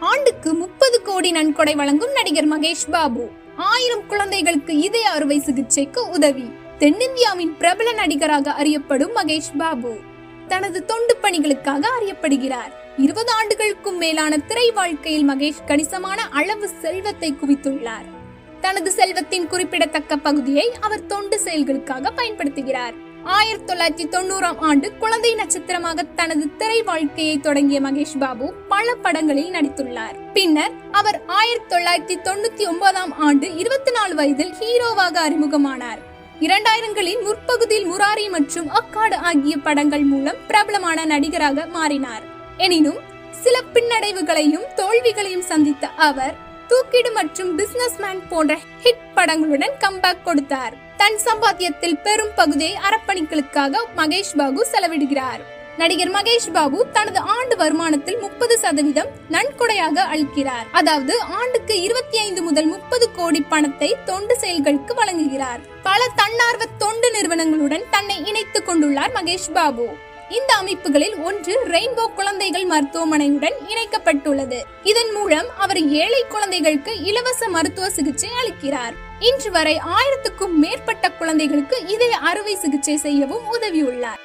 ஆண்டுக்கு முப்பது கோடி நன்கொடை வழங்கும் நடிகர் மகேஷ் பாபு. ஆயிரம் குழந்தைகளுக்கு இதய அறுவை சிகிச்சைக்கு உதவி. தென்னிந்தியாவின் பிரபல நடிகராக அறியப்படும் மகேஷ் பாபு. தனது தொண்டு பணிகளுக்காக அறியப்படுகிறார். இருபது ஆண்டுகளுக்கும் மேலான திரை வாழ்க்கையில் மகேஷ் கணிசமான அளவு செல்வத்தை குவித்துள்ளார். தனது செல்வத்தின் குறிப்பிடத்தக்க பகுதியை அவர் தொண்டு செயல்களுக்காக பயன்படுத்துகிறார். ஆயிரத்தி தொள்ளாயிரத்தி தொண்ணூறாம் ஆண்டு குழந்தை நட்சத்திரமாக தனது திரை வாழ்க்கையை தொடங்கிய மகேஷ் பாபு பல படங்களில் நடித்துள்ளார். பின்னர் அவர் ஆயிரத்தி தொள்ளாயிரத்தி தொண்ணூத்தி ஒன்பதாம் ஆண்டு இருபத்தி நாலு வயதில் ஹீரோவாக அறிமுகமானார். இரண்டாயிரங்களின் முற்பகுதியில் முராரி மற்றும் அக்காடு ஆகிய படங்கள் மூலம் பிரபலமான நடிகராக மாறினார். எனினும் சில பின்னடைவுகளையும் தோல்விகளையும் சந்தித்த அவர் தூக்கிடு மற்றும் பிசினஸ்மேன் போன்ற ஹிட் படங்களுடன் கம்பேக் கொடுத்தார். தன் சம்பாத்தியத்தில் பெரும் பகுதியை அறப்பணிகளுக்காக மகேஷ் பாபு செலவிடுகிறார். நடிகர் மகேஷ் பாபு தனது ஆண்டு வருமானத்தில் முப்பது சதவீதம் நன்கொடையாக அளிக்கிறார். அதாவது ஆண்டுக்கு இருபத்தி ஐந்து முதல் முப்பது கோடி பணத்தை தொண்டு செயல்களுக்கு வழங்குகிறார். பல தன்னார்வ தொண்டு நிறுவனங்களுடன் தன்னை இணைத்துக் கொண்டுள்ளார் மகேஷ் பாபு. இந்த அமைப்புகளில் ஒன்று ரெயின்போ குழந்தைகள் மருத்துவமனையுடன் இணைக்கப்பட்டுள்ளது. இதன் மூலம் அவர் ஏழை குழந்தைகளுக்கு இலவச மருத்துவ சிகிச்சை அளிக்கிறார். இன்று வரை ஆயிரத்துக்கும் மேற்பட்ட குழந்தைகளுக்கு இதய அறுவை சிகிச்சை செய்யவும் உதவியுள்ளார்.